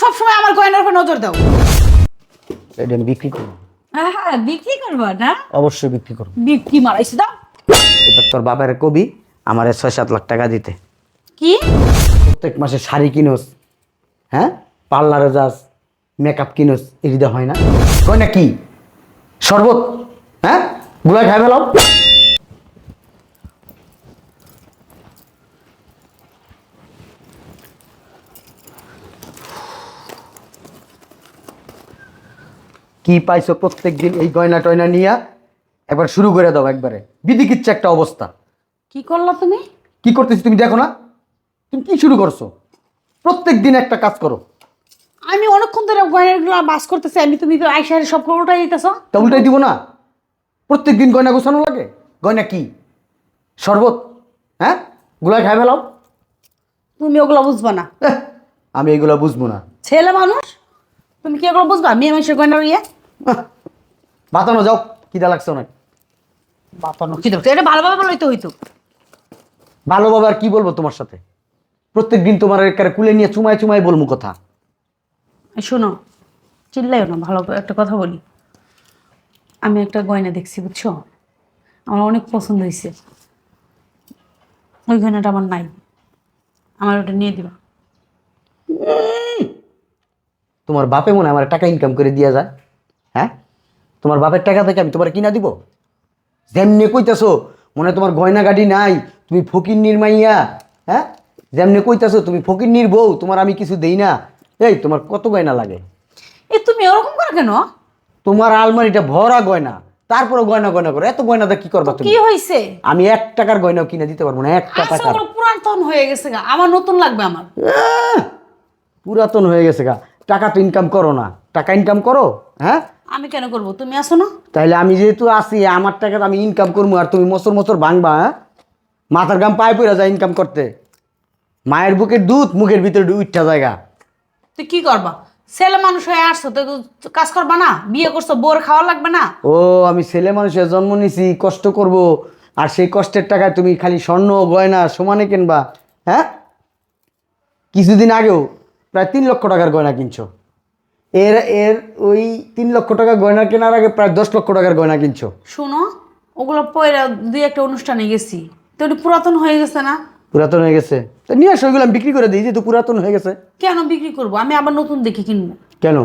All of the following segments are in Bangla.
সবসময় আমার গয়নার উপর নজর দাও। এটা আমি বিক্রি করব হ্যাঁ হ্যাঁ বিক্রি করব না। অবশ্যই বিক্রি করব বিক্রি মারাইছে দাও। এবার তোর বাবার কবি আমার ছয় সাত লাখ টাকা দিতে। কি? প্রত্যেক মাসে শাড়ি কিনোস হ্যাঁ? পার্লারে যাস মেকআপ কিনোস এদিকে হয় না। কয় না কি? শরবত হ্যাঁ? গুলাই খাই ফেলাও। কি পাইছো প্রত্যেক দিন এই গয়না টয়না নিয়া? একবার শুরু করে দাও একবারে। বিদিকিচ্ছে একটা অবস্থা। কি করলা তুমি? কি করতেছি তুমি দেখো না। তুমি কি শুরু করছ? প্রত্যেক দিন একটা কাজ করো। আমি অনেকক্ষণ ধরে গয়নাগুলো বাস করতেছি আমি তুমি তো আইসার সব উল্টাই দিতেছ। তা উল্টাই দিব না। প্রত্যেক দিন গয়না গোছানো লাগে? গয়না কি? শরবত? হ্যাঁ? গুলাই খাই ফেলাও। তুমি ওগুলো বুঝবা না। আমি এগুলো বুঝব না। ছেলে মানুষ? তুমি কি ওগুলো বুঝবা? মেয়ে মানুষের গয়নার ইয়ে বাতানো যাও কিদা লাগছে অনেক। বাতানো কি দেখছ এটা ভালোভাবে বললেই হইতো। ভালোভাবে আর কি বলব তোমার সাথে? প্রত্যেক দিন তোমার একারে কুলে নিয়ে চুমায় চুমায় বলব কথা। শোনো চিল্লাইও না ভালো একটা কথা বলি। আমি একটা গয়না দেখছি বুঝছ? আমার অনেক পছন্দ হয়েছে ওই গয়নাটা আমার নাই। আমার ওটা নিয়ে দিবা। তোমার বাপে মনে হয় আমার টাকা ইনকাম করে দিয়া যায়। হ্যাঁ? তোমার বাপের টাকা থেকে আমি তোমার কিনা দিব? যেমনি কইতাছো মনে তোমার গয়না গাড়ি নাই তুমি ফকির নির্মাইয়া হ্যাঁ? যেমনি কইতাছো তুমি ফকির নির বউ তোমার আমি কিছু দেই না। এই তোমার কত গয়না লাগে? এ তুমি ওরকম করো কেন? তোমার আলমারিটা ভরা গয়না তারপরে গয়না গয়না করো। এত গয়নাটা কি করবা তুমি? কি হয়েছে আমি এক টাকার গয়নাও কিনে দিতে পারব না একটা টাকা টাকার পুরাতন হয়ে গেছে গা আমার নতুন লাগবে আমার! পুরাতন হয়ে গেছে গা। টাকা তো ইনকাম করো না। টাকা ইনকাম করো হ্যাঁ? আমি কেন করব? তুমি আসো না? তাইলে আমি যেহেতু আছি আমার টাকা আমি ইনকাম করব আর তুমি মসর মসর ভাঙবা হ্যাঁ? মাথার গাম পায়ে পড়ে যায় ইনকাম করতে। মায়ের বুকের দুধ মুখের ভিতরে উঠা জায়গা। তুই কি করবা? ছেলে মানুষ হয়ে আসছো তো কাজ করবা না? বিয়ে করছ বোর খাওয়া লাগবে না? ও আমি ছেলে মানুষের জন্ম নিছি কষ্ট করব আর সেই কষ্টের টাকায় তুমি খালি স্বর্ণ গয়না সমানে কিনবা হ্যাঁ? কিছুদিন আগেও প্রায় তিন লক্ষ টাকার গয়না কিনছো। এর এর ওই তিন লক্ষ টাকা গয়না কেনার আগে প্রায় দশ লক্ষ টাকার গয়না কিনছো। শোনো ওগুলো পয়রা দুই একটা অনুষ্ঠানে গেছি। তো ওটা পুরাতন হয়ে গেছে না? পুরাতন হয়ে গেছে। তা নিয়ে আসো ওইগুলো আমি বিক্রি করে দিই যেহেতু পুরাতন হয়ে গেছে। কেন বিক্রি করব? আমি আবার নতুন দেখে কিনবো। কেন?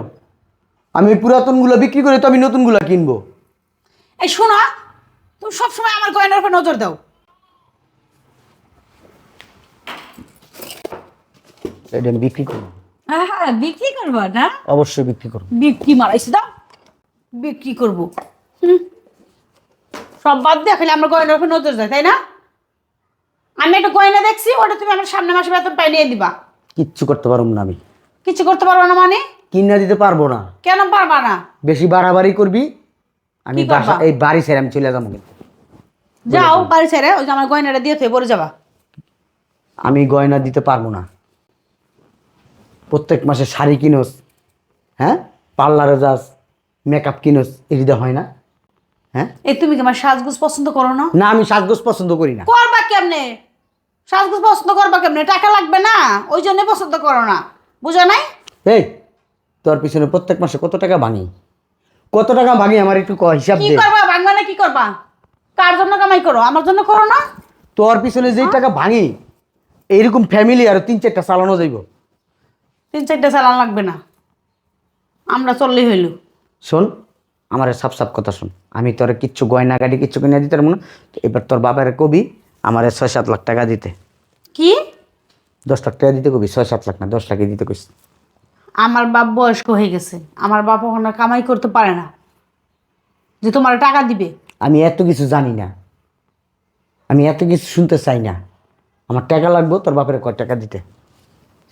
আমি ওই পুরাতনগুলো বিক্রি করে তো আমি নতুনগুলো কিনবো। এই শোনো তুমি সবসময় আমার গয়নার উপর নজর দাও। এটা আমি বিক্রি করব। হ্যাঁ হ্যাঁ বিক্রি করব না? অবশ্যই বিক্রি করব। বিক্রি মারাইছে দাও বিক্রি করব। হুম। সব বাদ দিয়ে খালি আমার গয়নার উপর নজর যায় তাই না? আমি একটা গয়না দেখছি ওটা তুমি আমার সামনে মাসে বেতন পাই নিয়ে দিবা। কিচ্ছু করতে পারব না আমি। কিছু করতে পারব না মানে? কিনা দিতে পারব না। কেন পারবা না? বেশি বাড়াবাড়ি করবি আমি বাসা এই বাড়ি ছেড়ে আমি চলে যাব। কিন্তু। যাও বাড়ি ছেড়ে ওই যে আমার গয়নাটা দিয়ে থেকে পরে যাবা। আমি গয়না দিতে পারব না। প্রত্যেক মাসে শাড়ি কিনোস হ্যাঁ? পার্লারে যাস মেকআপ কিনোস এদিকে হয় না হ্যাঁ? এই তুমি কি আমার সাজগুজ পছন্দ করো না? না আমি সাজগোজ পছন্দ করি না। করবা কেমনে? সাজগুজ পছন্দ করবা কেমনে? টাকা লাগবে না ওই জন্য পছন্দ করো না। বুঝো নাই? এই তোর পিছনে প্রত্যেক মাসে কত টাকা ভাঙি? কত টাকা ভাঙি আমার একটু ক- হিসাব কি দে। করবা? ভাঙবা না কি করবা? কার জন্য কামাই করো? আমার জন্য করো না? তোর পিছনে যেই টাকা ভাঙি এইরকম ফ্যামিলি আর তিন চারটা চালানো যাইব। তিন চারটে চালান লাগবে না। আমরা চললেই হইল। শোন আমার সাপ সাপ কথা শোন। আমি তোর কিচ্ছু গয়না গাড়ি কিচ্ছু কিনে দিতে পারব না। তো এবার তোর বাবার কবি আমার ছয় সাত লাখ টাকা দিতে। কি? দশ লাখ টাকা দিতে কবি? ছয় সাত লাখ না দশ লাখই দিতে কইস। আমার বাপ বয়স্ক হয়ে গেছে। আমার বাপ ওখানে কামাই করতে পারে না। যে তোমার টাকা দিবে। আমি এত কিছু জানি না। আমি এত কিছু শুনতে চাই না। আমার টাকা লাগবে তোর বাপের কয় টাকা দিতে?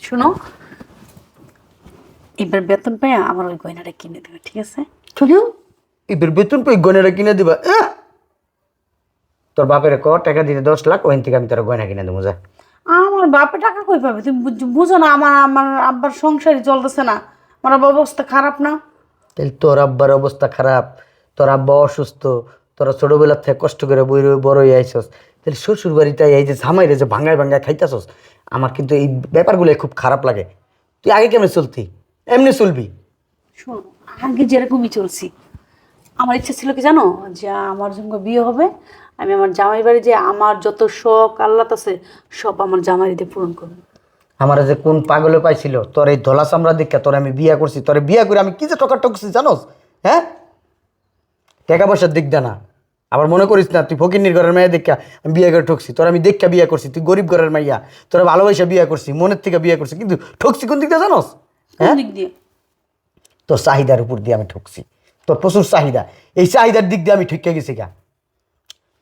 শোনো এবার বেতন পেয়ে আমার ওই গয়নাটা কিনে দেবে ঠিক আছে? এবার বেতন পেয়ে গয়নাটা কিনে দিবা! তোর বাপের ক টাকা দিতে দশ লাখ থেকে আমি তোর গয়না কিনে দেবো যা। আমার বাপে টাকা কই পাবে? তুমি বুঝো না আমার আমার আব্বার সংসারই চলতেছে না। আমার আব্বার অবস্থা খারাপ না? তাহলে তোর আব্বার অবস্থা খারাপ তোর আব্বা অসুস্থ তোরা ছোটবেলার থেকে কষ্ট করে বই বড় হয়ে আইসস তাহলে শ্বশুর বাড়িতে এই যে ঝামাইরে যে ভাঙ্গায় ভাঙ্গায় খাইতেছস আমার কিন্তু এই ব্যাপারগুলো খুব খারাপ লাগে। তুই আগে কেমন চলতি? এমনি চলবি। শোনো আগে যেরকমই চলছি। আমার ইচ্ছা ছিল কি জানো যে আমার সঙ্গে বিয়ে হবে আমি আমার জামাই বাড়ি যে আমার যত শখ আল্লাহ আছে সব আমার জামাইতে পূরণ করব। আমার যে কোন পাগলে পাইছিল তোর এই ধলা চামড়া দেখা তোর আমি বিয়া করছি তোর বিয়া করে আমি কি যে টকা টকছি জানোস? হ্যাঁ? টাকা পয়সার দিক দে না। আবার মনে করিস না তুই ফকিরনির ঘরের মেয়ে দেখা আমি বিয়ে করে ঠকছি তোর আমি দেখা বিয়ে করছি তুই গরিব ঘরের মাইয়া তোরা ভালোবাসা বিয়ে করছি মনের থেকে বিয়ে করছি কিন্তু ঠকছি কোন দিকটা জানোস? কোন দিক দিয়ে? তোর চাহিদার উপর দিয়ে আমি ঠকছি। তোর প্রচুর চাহিদা। এই চাহিদার দিক দিয়ে আমি ঠকে গেছি গা।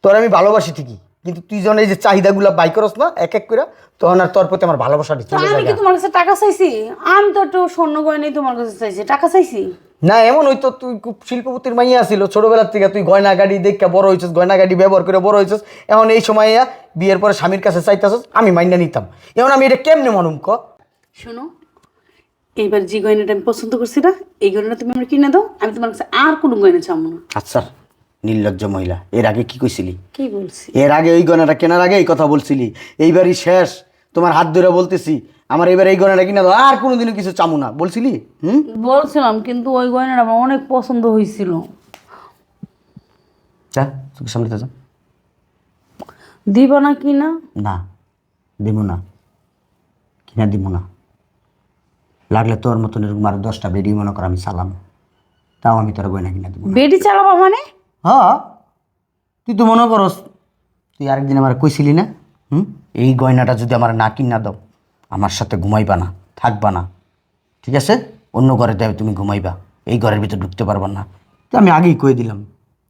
তোর আমি ভালোবাসি ঠিকই কিন্তু তুই যখন এই যে চাহিদাগুলো বাই করস না এক এক করে তখন আর তোর প্রতি আমার চলে আমি যায় কি তোমার কাছে টাকা চাইছি? আমি তো একটু স্বর্ণ গয়নাই তোমার কাছে চাইছি। টাকা চাইছি? না এমন হইতো তুই খুব শিল্পপতির মাইয়া ছিল ছোটবেলার থেকে তুই গয়না গাড়ি দেখা বড় হয়েছিস গয়না গাড়ি ব্যবহার করে বড় হয়েছিস এখন এই সময় বিয়ের পরে স্বামীর কাছে চাইতেছিস আমি মাইনা নিতাম। এখন আমি এটা কেমনে মানুম ক? শোনো এইবার যে গয়নাটা আমি পছন্দ করছি না এই গয়নাটা তুমি আমার কিনে দাও আমি তোমার কাছে আর কোনো গয়না চাবো না। আচ্ছা নির্লজ্জ মহিলা এর আগে কি কইছিলি? কি বলছি? এর আগে ওই গয়নাটা কেনার আগে এই কথা বলছিলি এইবারই শেষ তোমার হাত ধরে বলতেছি আমার এবার এই গয়নাটা কিনা দাও আর কোনোদিনও কিছু চামু না বলছিলি? হুম? বলছিলাম কিন্তু ওই গয়নাটা আমার অনেক পছন্দ হয়েছিল যা তোকে সামনে যা। দিবা না কিনা? না না দিব না। কিনা দিব না। লাগলে তোর মতন এরকম আরও দশটা বেডি মনে কর আমি চালাম তাও আমি তোর গয়না কিনা দিব বেডি চালাবা মানে? হ্যাঁ। তুই তো মনে করস তুই আরেকদিন আমার কইছিলি না? হুম? এই গয়নাটা যদি আমার না কিনা দাও আমার সাথে ঘুমাইবা না থাকবা না। ঠিক আছে? অন্য ঘরে দেবে তুমি ঘুমাইবা। এই ঘরের ভিতরে ঢুকতে পারবা না। তো আমি আগেই কয়ে দিলাম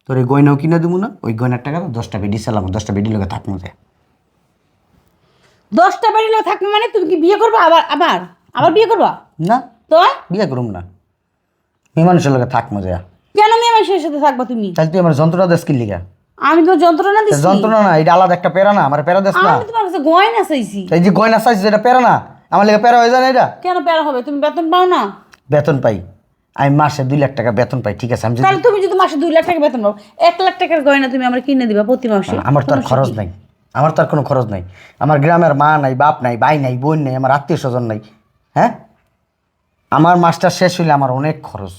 তোর এই গয়নাও কিনা দেবো না ওই গয়নার টাকা দশটা বেডি সালাম দশটা বেডি লোকে থাকব যায় দশটা বেরিয়ে থাকবে মানে? তুমি কি বিয়ে করবা আবার আবার? আবার বিয়ে করবা? না। তো বিয়ে করুম না। মেয়ে মানুষের লোকে থাকব কেন মেয়ে মানুষের সাথে থাকবা তুমি? তাহলে তুই আমার যন্ত্রণা দেশ কিনলি গা আমি তো যন্ত্রণা দিচ্ছি যন্ত্রণা না এটা আলাদা একটা প্যারা না আমার প্যারা দেশ না। আমি তোমার কাছে গয়না চাইছি। এই যে গয়না চাইছিস এটা প্যারা না। আমার লেগে প্যারা হয়ে যায় না এটা? কেন প্যারা হবে? তুমি বেতন পাও না? বেতন পাই। আমি মাসে দুই লাখ টাকা বেতন পাই ঠিক আছে? আমি তাহলে তুমি যদি মাসে দুই লাখ টাকা বেতন পাও এক লাখ টাকার গয়না তুমি আমার কিনে দিবা প্রতি মাসে। আমার তো আর খরচ নাই। আমার তো আর কোনো খরচ নাই। আমার গ্রামের মা নাই বাপ নাই ভাই নাই বোন নাই আমার আত্মীয় স্বজন নাই। হ্যাঁ? আমার মাস্টার শেষ হইলে আমার অনেক খরচ।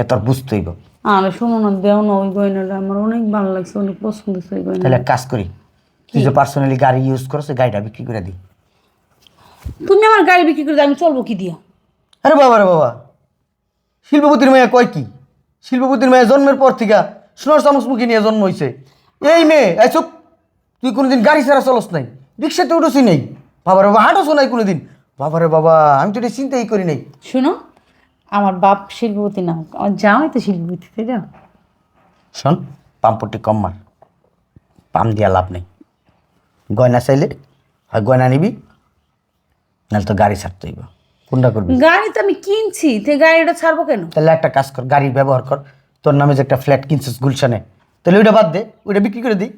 এ তোর বুঝতেই আরে শোনো না দেও না ওই গয়নাটা। আমার অনেক ভালো লাগছে অনেক পছন্দ হয়েছে ওই গয়না তাহলে এক কাজ করি তুই যে পার্সোনালি গাড়ি ইউজ করছ গাড়িটা বিক্রি করে দিই। তুমি আমার গাড়ি বিক্রি করে দাও, আমি চলবো কি দিয়া? আরে বাবা রে বাবা। শিল্পপতির মেয়ে কয় কি? শিল্পপতির মেয়ে জন্মের পর থেকে সোনার চামচমুখী নিয়ে জন্ম হয়েছে এই মেয়ে এই চুপ। তুই কোনোদিন গাড়ি ছাড়া চলস নাই রিক্সাতে উঠোছি নেই। বাবা রে বাবা হাঁটোছো নাই কোনোদিন। বাবা রে বাবা আমি তো এটা চিন্তাই করি নাই। শোনো আমার বাপ শিল্পপতি না আমার জামাই তো শিল্পপতি তাই না? শোন পাম্পটি কম মার পাম দিয়া লাভ নেই। গয়না চাইলে হয় গয়না নিবি নাহলে তো গাড়ি ছাড়তে হইব। কোনটা করবি? গাড়ি তো আমি কিনছি তে গাড়িটা ছাড়বো কেন? তাহলে একটা কাজ কর গাড়ি ব্যবহার কর। তোর নামে যে একটা ফ্ল্যাট কিনছিস গুলশানে তাহলে ওইটা বাদ দে ওইটা বিক্রি করে দিই।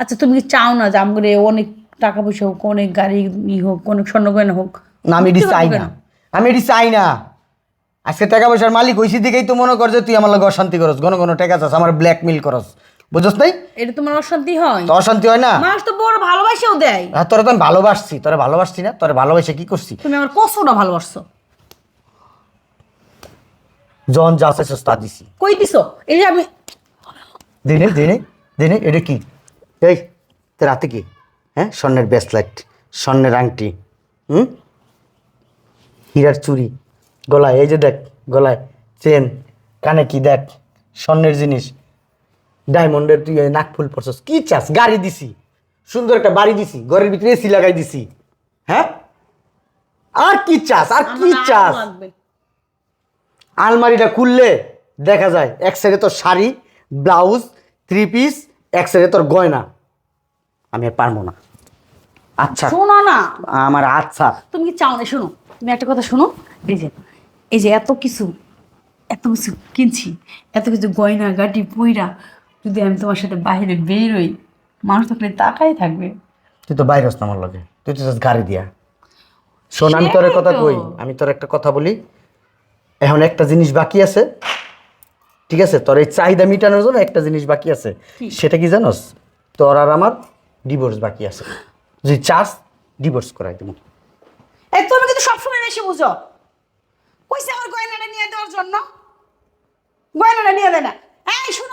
আচ্ছা তুমি কি চাও না যে আমার অনেক টাকা পয়সা হোক অনেক গাড়ি ই হোক অনেক স্বর্ণগয়না হোক। না আমি এটি চাই না আমি এটি চাই না আজকে টাকা পয়সার মালিক হইছি দিকেই তো মনে কর যে তুই আমার লগে অশান্তি করস ঘন ঘন টাকা চাস আমার ব্ল্যাকমেল করস। বুঝছ নাই? এটা তোমার অশান্তি হয়। তো অশান্তি হয় না? মানুষ তো বড় ভালোবাসাও দেয়। আর তোরা তো আমি ভালোবাসছি তোরা ভালোবাসছি না তোরা ভালোবাসে কি করছি? তুমি আমার কষ্টটা ভালোবাসছো। জন যা চাইছস তা দিছি। কই দিছো? এই যে আমি দিনে দিনে দিনে এটা কি? এই রাতে কি? হ্যাঁ? স্বর্ণের ব্রেসলেট স্বর্ণের আংটি হুম? হীরার চুরি গলায় এই যে দেখ গলায় চেন কানে কি দেখ স্বর্ণের জিনিস ডায়মন্ডের তুই নাকফুল পরছস কি চাস? গাড়ি দিছি সুন্দর একটা বাড়ি দিছি ঘরের ভিতরে এসি লাগাই দিছি হ্যাঁ? আর কি চাস? আর কি চাস? আলমারিটা খুললে দেখা যায় এক সাইডে তোর শাড়ি ব্লাউজ থ্রি পিস এক সাইডে তোর গয়না। আমি আর পারব না। আচ্ছা। শোনো না। আমার আচ্ছা। তুমি কি চাও না? শোনো তুমি একটা কথা শোনো। এই যে এই যে এত কিছু এত কিছু কিনছি এত কিছু গয়না গাটি পইরা যদি আমি তোমার সাথে বাইরে বেরোই মানুষ তো তাকাই থাকবে। তুই তো বাইরে না আমার লগে। তুই তো গাড়ি দিয়া। শোন আমি তোর কথা কই আমি তোর একটা কথা বলি। এখন একটা জিনিস বাকি আছে। ঠিক আছে? তোর এই চাহিদা মেটানোর জন্য একটা জিনিস বাকি আছে। সেটা কি জানোস? তোর আর আমার ডিভোর্স বাকি আছে। যদি চাস ডিভোর্স করাই দেবো। এই তুমি কিন্তু সবসময় বেশি বুঝো। কইছে আমার গয়নাটা নিয়ে দেওয়ার জন্য। গয়নাটা নিয়ে দেয় না। এই শুন